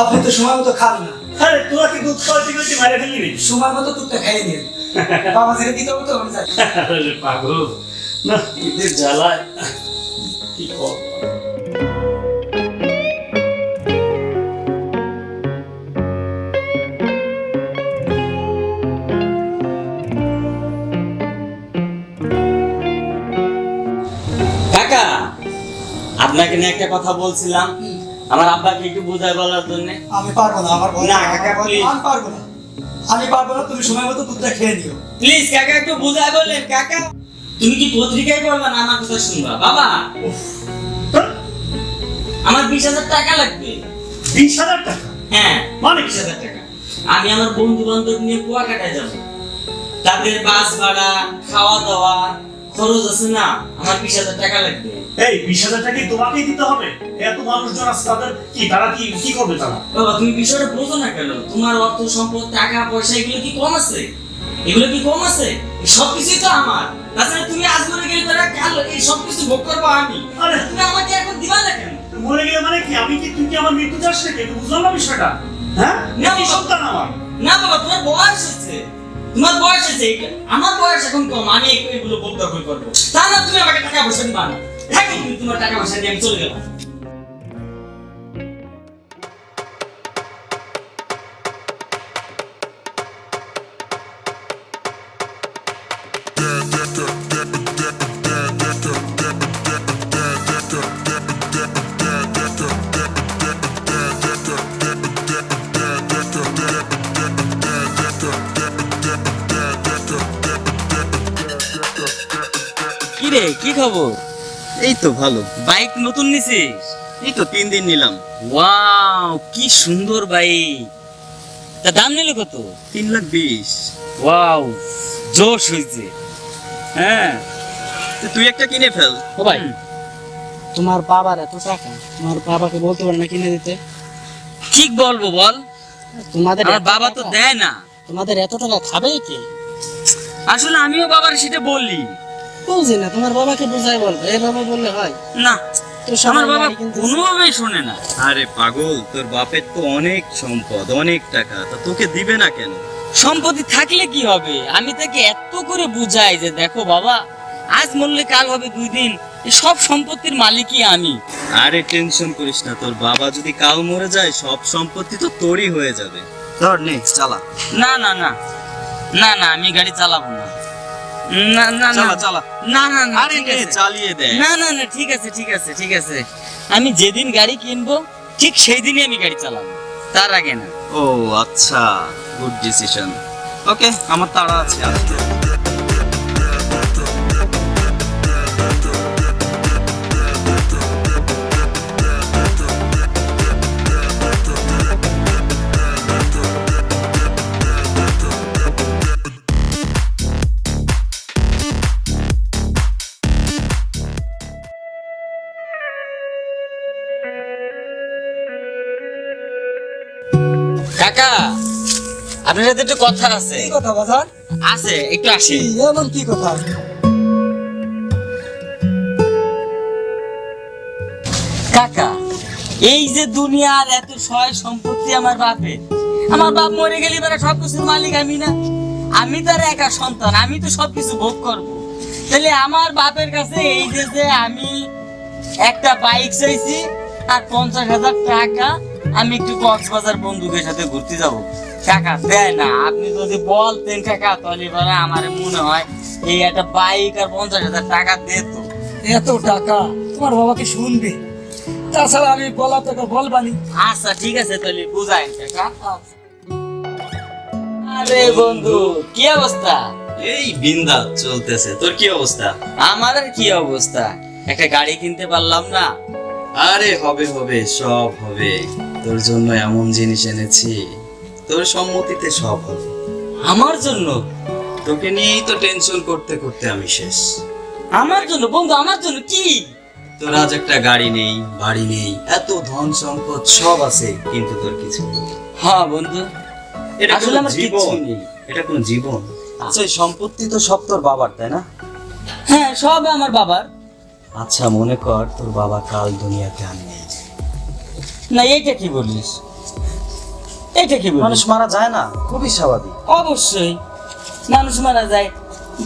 আপনি তো সময় মতো খান না। আরে তোরা কি দুধ খাওয়াতে মারে রে? সময় মতো দুধটা খাইয়ে নিন। বাবা ছেড়ে দিতে হবে তো আমি যাই আরে পাগল। না ঈদের জ্বালায়। কি কর? আপনাকে নিয়ে একটা কথা বলছিলাম। আমার আব্বাকে একটু বোঝায় বলার জন্য। আমি পারব না আমার না, কাকা, আমার আমি পারব না। আমি পারব না তুমি সময় মতো দুধটা খেয়ে নিও। প্লিজ কাকা একটু বোঝায় বললেন কাকা। তুমি কি পত্রিকায় পড়বা না আমার কথা শুনবা? বাবা! আমার বিশ হাজার টাকা লাগবে। বিশ হাজার টাকা? হ্যাঁ। মানে বিশ হাজার টাকা? আমি আমার বন্ধু বান্ধব নিয়ে কুয়াকাটায় যাব। তাদের বাস ভাড়া খাওয়া দাওয়া খরচ আছে না আমার বিশ হাজার টাকা লাগবে। এই বিশ হাজার টাকা তোমাকেই দিতে হবে? এত মানুষজন আছে তাদের কি তারা কি কি করবে তারা? বাবা তুমি বিষয়টা বোঝো না কেন? তোমার অর্থ সম্পদ টাকা পয়সা এগুলো কি কম আছে? এগুলো কি কম আছে? সবকিছুই তো আমার। তাছাড়া তুমি আজ মরে গেলে তারা কাল এই সবকিছু ভোগ করব আমি। আরে তুমি আমাকে এখন দিবা না কেন? মরে গেলে মানে কি? আমি কি তুই কি আমার মৃত্যু চাস নাকি? বুঝলাম না বিষয়টা? হ্যাঁ? না, সন্তান আমার? না বাবা তোমার বয়স হচ্ছে। তোমার বয়স আছে আমার বয়স এখন কম, আমি এগুলো বক্তব্য করব। তা না তুমি আমাকে টাকা পয়সা দিবা না। তুমি তোমার টাকা পয়সা দিয়ে আমি চলে গেলাম। তো ভালো। বাইক নতুন নিছিস? এই তো তিন দিন নিলাম। ওয়াও কি সুন্দর বাইক। তা দাম নিল কত? তিন লাখ বিশ। ওয়াও জোশ হয়েছে হ্যাঁ। তো তুই একটা কিনে ফেল। ও ভাই। তোমার বাবার এত টাকা তোমার বাবাকে বলতে পারে না কিনে দিতে। ঠিক বলব বল। তোমাদের আমার বাবা তো দেয় না। তোমাদের এত টাকা খাবে কে? আসলে আমিও বাবার সেটা বললি। বুঝি না তোমার বাবাকে বুঝাই বলব এভাবে বললে হয়? না আমার বাবা কোনোভাবেই শোনে না। আরে পাগল তোর বাপের তো অনেক সম্পদ অনেক টাকা তা তোকে দিবে না কেন? সম্পত্তি থাকলে কি হবে? আমি তাকে এত করে বুঝাই যে দেখো বাবা আজ মরলে কাল হবে দুই দিন এই সব সম্পত্তির মালিকই আমি। আরে টেনশন করিস না তোর বাবা যদি কাল মরে যায় সব সম্পত্তি তো তোরই হয়ে যাবে। ধর নে চালা। না না না না না আমি গাড়ি চালাবো না। না না না। চালা চালা। না না না আরে নে চালিয়ে দে। না না না ঠিক আছে ঠিক আছে ঠিক আছে। আমি যেদিন গাড়ি কিনবো ঠিক সেই দিনই আমি গাড়ি চালাবো। তার আগে না। ও আচ্ছা। গুড ডিসিশন ওকে আমার তাড়া আছে আসতে আপনার সাথে একটু কথা আছে। কি কথা বাজার আছে একটু আসি। এমন কি কথা? কাকা এই যে দুনিয়ার এত সয় সম্পত্তি আমার বাপের আমার বাপ মরে গেলে এবার সবকিছুর মালিক আমি না। আমি তার একা সন্তান আমি তো সবকিছু ভোগ করব। তাহলে আমার বাপের কাছে এই যে যে আমি একটা বাইক চাইছি আর পঞ্চাশ হাজার টাকা আমি একটু কক্সবাজার বন্ধুদের সাথে ঘুরতে যাব। টাকা দেয় না। আপনি যদি বলতেন কাকা তাহলে এবারে আমার মনে হয় এই একটা বাইক আর পঞ্চাশ হাজার টাকা দিত। এত টাকা? তোমার বাবাকে শুনবে? তাছাড়া আমি বলা তোকে বলবানি আচ্ছা ঠিক আছে তাহলে বুঝাই কাকা। আরে বন্ধু কি অবস্থা? এই বিন্দা চলতেছে। তোর কি অবস্থা? আমার আর কি অবস্থা? একটা গাড়ি কিনতে পারলাম না। আরে হবে হবে সব হবে। তোর জন্য এমন জিনিস এনেছি তোর সম্মতিতে সব হবে। আমার জন্য? তোকে নিয়েই তো টেনশন করতে করতে আমি শেষ। আমার জন্য? বন্ধু আমার জন্য কি? তোর আজ একটা গাড়ি নেই বাড়ি নেই এত ধন সম্পদ সব আছে কিন্তু তোর কিছু নেই। হ্যাঁ বন্ধু। এটা আসলে আমার জীবন? নেই। এটা কোন জীবন? আচ্ছা সম্পত্তি তো সব তোর বাবার তাই না? হ্যাঁ সব আমার বাবার। আচ্ছা মনে কর তোর বাবা কাল দুনিয়াতে আর নেই। না এইটা কি বলিস? এইটা কি মানুষ মারা যায় না খুবই স্বাভাবিক। অবশ্যই মানুষ মারা যায়।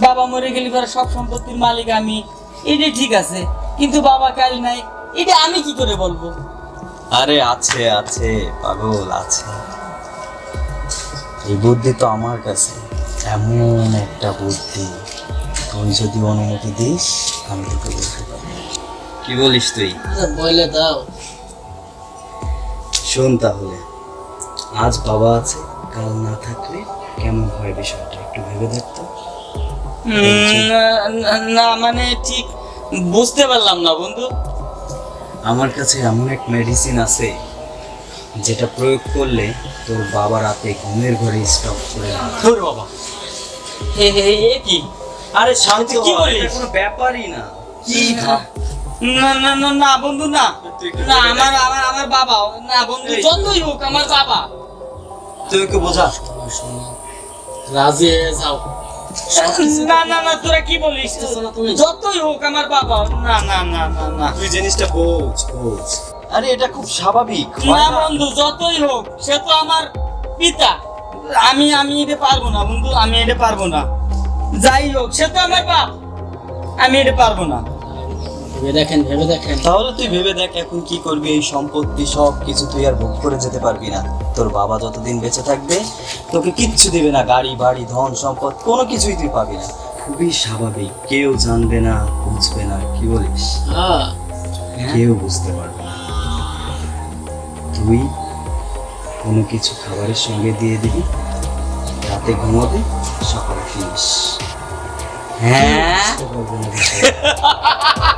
বাবা মরে গেলে পরে সব সম্পত্তির মালিক আমি এটা ঠিক আছে। কিন্তু বাবা কাল নাই এটা আমি কি করে বলব? আরে আছে আছে পাগল আছে। এই বুদ্ধি তো আমার কাছে এমন একটা বুদ্ধি। তুই যদি অনুমতি দিস আমি তোকে বলতে পারি কি বলিস তুই? বলে দাও। শোন তাহলে আজ বাবা আছে কাল না থাকলে কেমন হয় বিষয়টা একটু ভেবে দেখতো না- মানে ঠিক বুঝতে পারলাম না বন্ধু। আমার কাছে এমন এক মেডিসিন আছে যেটা প্রয়োগ করলে তোর বাবা রাতে ঘুমের ঘরে স্টপ করে। তোর বাবা। এ- এ কি? আরে শান্ত কি বলিস? কোনো ব্যাপারই না। কি না না না না বন্ধু না। না আমার আমার আমার বাবা না বন্ধু যতই হোক আমার বাবা। তুই ওকে বোঝা। রাজি হয়ে যাও। না না না তোরা কি বলিস? যতই হোক আমার বাবা না না না না না। তুই জিনিসটা বোঝ বোঝ। আরে এটা খুব স্বাভাবিক। না? বন্ধু যতই হোক সে তো আমার পিতা। আমি আমি এটা পারব না বন্ধু আমি এটা পারব না। যাই হোক সে তো আমার বাপ। আমি এটা পারব না। ভেবে দেখেন ভেবে দেখেন। তাহলে তুই ভেবে দেখ এখন কি করবি এই সম্পত্তি সব কিছু তুই আর ভোগ করে যেতে পারবি না। তোর বাবা যতদিন বেঁচে থাকবে তোকে কিচ্ছু দিবে না গাড়ি বাড়ি ধন সম্পদ কোনো কিছুই তুই পাবি না। খুবই স্বাভাবিক কেউ জানবে না বুঝবে না কি বলিস? হ্যাঁ। কেউ বুঝতে পারবে না। তুই কোনো কিছু খাবারের সঙ্গে দিয়ে দিবি রাতে ঘুমাবে সকালে ফিরিস। হ্যাঁ?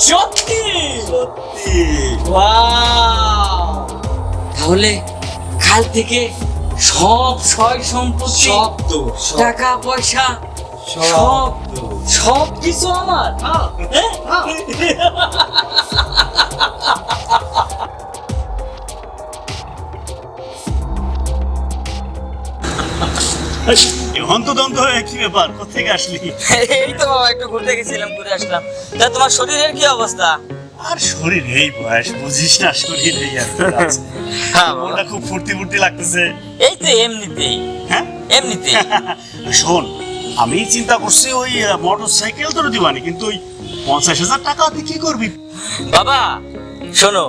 সত্যি সত্যি তাহলে কাল থেকে সব সয় সম্পত্তি সব তো টাকা পয়সা সব সব সব কিছু আমার। হ্যাঁ? হন্তদন্ত হয়ে কি ব্যাপার? কোথেকে আসলি? এই তো বাবা একটু ঘুরতে গেছিলাম ঘুরে আসলাম। তা তোমার শরীরের কি অবস্থা? আর শরীর এই বয়স বুঝিস না শরীর এই আর কি আছে। বাবা। মনটা খুব ফুর্তি ফুর্তি লাগতেছে। এই তো এমনিতেই। হ্যাঁ? এমনিতেই। শোন আমি চিন্তা করছি ওই মোটর সাইকেল তোর দিবানি কিন্তু ওই পঞ্চাশ হাজার টাকা তুই কি করবি? বাবা শোনো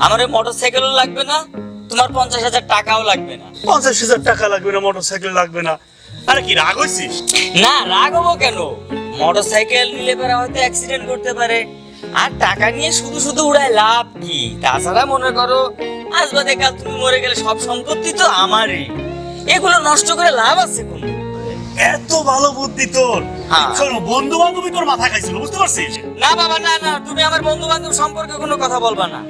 আমার ওই মোটর সাইকেলও লাগবে না তোমার পঞ্চাশ হাজার টাকাও লাগবে না। পঞ্চাশ হাজার টাকা লাগবে না মোটর সাইকেল লাগবে না। আরে কি রাগ হয়েছিস না রাগ হব কেন? মোটর সাইকেল নিলে পরে হয়তো অ্যাক্সিডেন্ট করতে পারে। আর টাকা নিয়ে শুধু শুধু উড়ায় লাভ কি? তাছাড়া মনে করো আজ বাদে কাল তুমি মরে গেলে সব সম্পত্তি তো আমারই। এগুলো নষ্ট করে লাভ আছে কোন? এত ভালো বুদ্ধি তোর। হ্যাঁ। বন্ধু বান্ধবী তোর মাথা খাইছিল বুঝতে পারছিস? না বাবা না না তুমি আমার বন্ধু বান্ধব সম্পর্কে কোনো কথা বলবা না।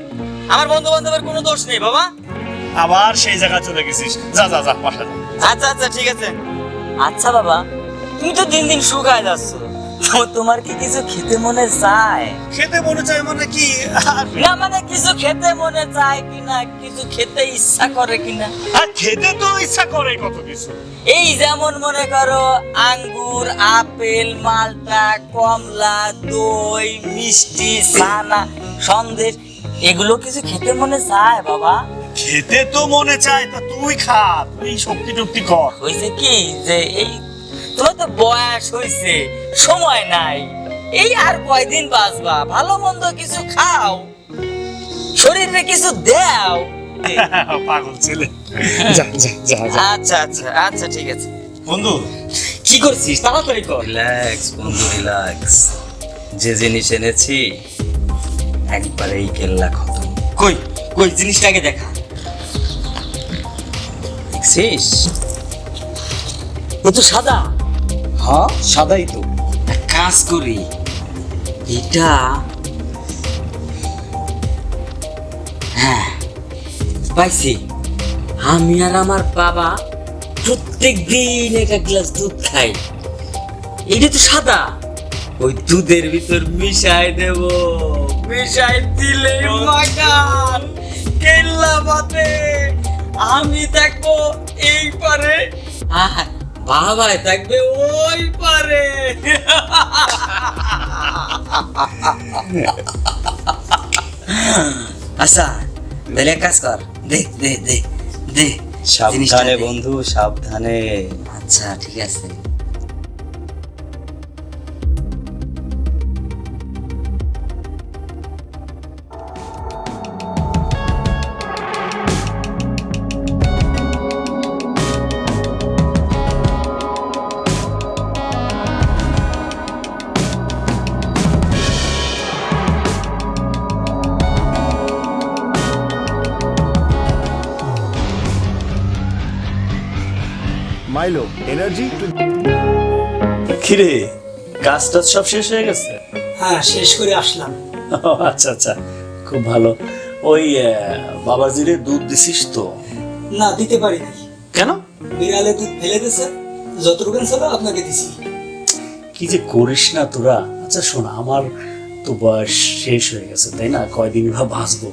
আমার বন্ধু বান্ধবের কোনো দোষ নেই বাবা। আবার সেই জায়গায় চলে গেছিস। যা যা যা বাসা যা। আচ্ছা আচ্ছা ঠিক আছে। আচ্ছা বাবা তুমি তো দিন দিন শুকায় যাচ্ছ। তো তোমার কি কিছু খেতে মনে চায়? খেতে মনে চায় মানে কি? না মানে কিছু খেতে মনে চায় কিনা কিছু খেতে ইচ্ছা করে কিনা? আর খেতে তো ইচ্ছা করে কত কিছু। এই যেমন মনে করো আঙ্গুর আপেল মালটা কমলা দই মিষ্টি ছানা সন্দেশ এগুলো কিছু খেতে মনে চায় বাবা? খেতে তো মনে চায় তা তুই খা তুই শক্তি টক্তি কর। হয়েছে কি যে এই তোমার তো বয়স হয়েছে সময় নাই। এই আর কয়দিন বাঁচবা? ভালো মন্দ কিছু খাও শরীরে কিছু দাও। পাগল ছেলে। যা যা যা যা। আচ্ছা আচ্ছা আচ্ছা ঠিক আছে। বন্ধু। কি করছিস? তাড়াতাড়ি কর। রিল্যাক্স বন্ধু রিল্যাক্স যে জিনিস এনেছি একবারেই কেল্লা খতম। কই কই জিনিসটাকে দেখা। দেখছিস? এ তো সাদা। হ্যাঁ সাদাই তো। এক কাজ করি এটা হ্যাঁ পাইছি। আমি আর আমার বাবা প্রত্যেক দিন এক এক গ্লাস দুধ খাই। এটা তো সাদা। ওই দুধের ভিতর মিশাই দেব। মিশাই দিলে মাখান কেল্লা বাতে আমি থাকব এই পারে। আর বাবাই থাকবে ওই পারে। আচ্ছা তাহলে এক কাজ কর। দে দে দে দে। সাবধানে বন্ধু সাবধানে। আচ্ছা ঠিক আছে। এনার্জি কিরে কাজ টাজ সব শেষ হয়ে গেছে? হ্যাঁ শেষ করে আসলাম। আচ্ছা আচ্ছা খুব ভালো। ওই আহ, বাবাজিরে দুধ দিছিস তো? না দিতে পারি নাই। কেন? বিড়ালে দুধ ফেলে দিছে যতটুকু ছিল আপনাকে দিছি। কি যে করিস না তোরা? আচ্ছা শোন আমার তো বয়স শেষ হয়ে গেছে তাই না? কয়দিন বা বাঁচবো।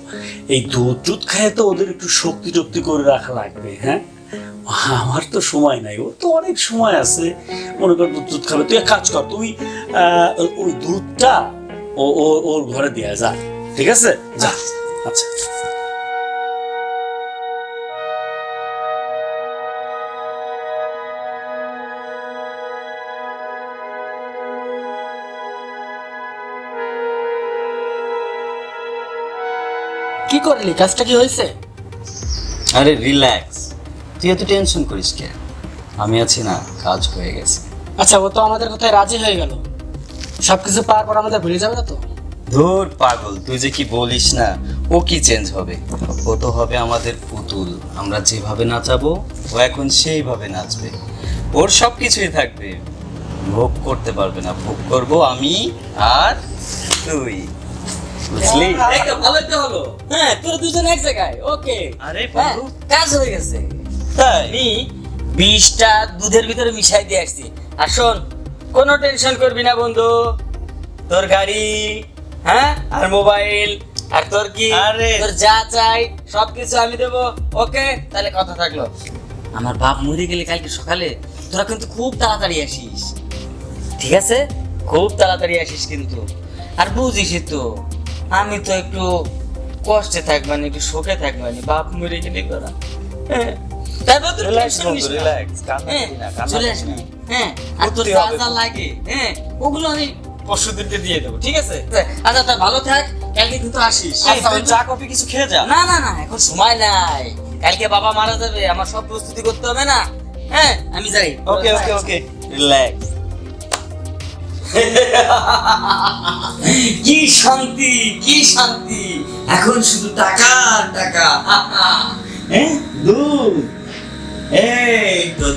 এই দুধ টুধ খায় তো ওদের একটু শক্তি টক্তি করে রাখা লাগবে হ্যাঁ? আমার তো সময় নাই। ওর তো অনেক সময় আছে। মনে কর দুধ খাবে। তুই এক কাজ কর তুই আহ, ওই দুধটা ও ও- ওর ঘরে দেয়া যা। ঠিক আছে? যা। আচ্ছা। কি করলি? কাজটা কি হয়েছে? আরে রিল্যাক্স। তুই এত টেনশন করিস কে? আমি আছি না কাজ হয়ে গেছে। আচ্ছা ও তো আমাদের কথায় রাজি হয়ে গেল। সবকিছু পাওয়ার পর আমাদের ভুলে যাবে না তো? ধুর পাগল তুই যে কি বলিস না ও কি চেঞ্জ হবে? ও তো হবে আমাদের পুতুল আমরা যেভাবে নাচাবো ও এখন সেইভাবে নাচবে। ওর সব কিছুই থাকবে। ভোগ করতে পারবে না ভোগ করব আমি আর তুই। বুঝলি? তো হলো হ্যাঁ তোরা দুজন এক জায়গায় ওকে আরে হ্যাঁ, কাজ হয়ে গেছে। আমি বিষটা দুধের ভিতরে মিশাই দিয়ে আসছি। আর শোন কোনো টেনশন করবি না বন্ধু। তোর গাড়ি হ্যাঁ? আর মোবাইল আর তোর কি? আরে। তোর যা চাই সবকিছু আমি দেবো। ওকে? তাহলে কথা থাকল। আমার বাপ মরে গেলে কালকে সকালে তোরা কিন্তু খুব তাড়াতাড়ি আসিস। ঠিক আছে? খুব তাড়াতাড়ি আসিস কিন্তু। আর বুঝিস তো আমি তো একটু কষ্টে থাকবানি একটু শোকে থাকবানি বাপ মরে গেলে করা হ্যাঁ? তারপর তুই Relax নিস না। হ্যাঁ, চলে আসবি হ্যাঁ আর তোর যা যা লাগে হ্যাঁ ওগুলো আমি পরশুদিনকে দিয়ে দেবো ঠিক আছে? আচ্ছা তা ভালো থাক কালকে কিন্তু আসিস। চা কফি কিছু খেয়ে যা। না না না এখন সময় নাই। কালকে বাবা মারা যাবে আমার সব প্রস্তুতি করতে হবে না। হ্যাঁ আমি যাই। ওকে ওকে ওকে রিল্যাক্স কি শান্তি কি শান্তি। এখন শুধু টাকা টাকা। হ্যাঁ দুধ এই তো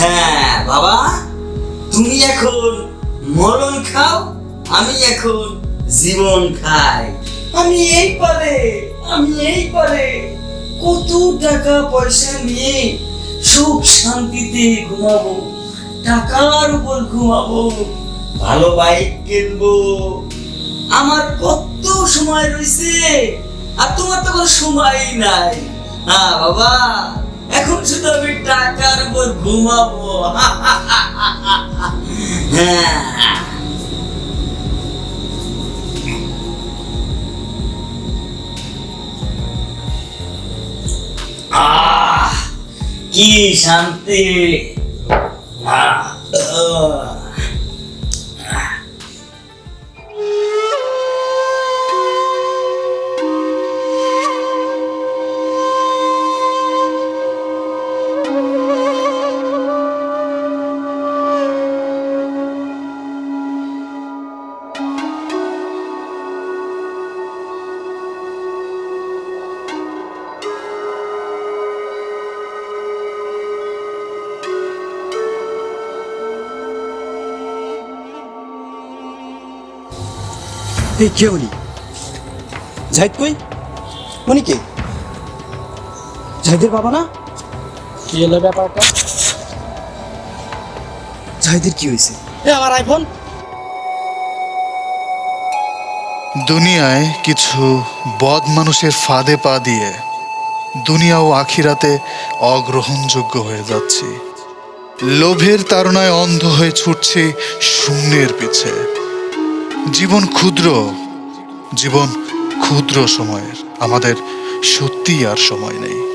হ্যাঁ বাবা, তুমি এখন মরণ খাও, আমি এখন জীবন খাই। আমি এই আমি এই কত টাকা পয়সা নিয়ে সুখ শান্তিতে ঘুমাবো, টাকার উপর ঘুমাবো, ভালো বাইক কিনবো। আমার কত সময় রয়েছে আর তোমার তো কোনো সময়ই নাই। হ্যাঁ বাবা এখন শুধু আমি টাকার উপর ঘুমাবো। হ্যাঁ। কি শান্তি। আহ, এই কে উনি জাহিদ কই? উনি কে? জাহিদের বাবা না? কি হলো ব্যাপারটা? জাহিদের কি হয়েছে? এ আমার আইফোন দুনিয়ায় কিছু বদ মানুষের ফাঁদে পা দিয়ে দুনিয়া ও আখিরাতে অগ্রহণযোগ্য হয়ে যাচ্ছি। লোভের তাড়নায় অন্ধ হয়ে ছুটছি শূন্যের পিছে। জীবন ক্ষুদ্র জীবন ক্ষুদ্র সময়ের আমাদের সত্যি আর সময় নেই।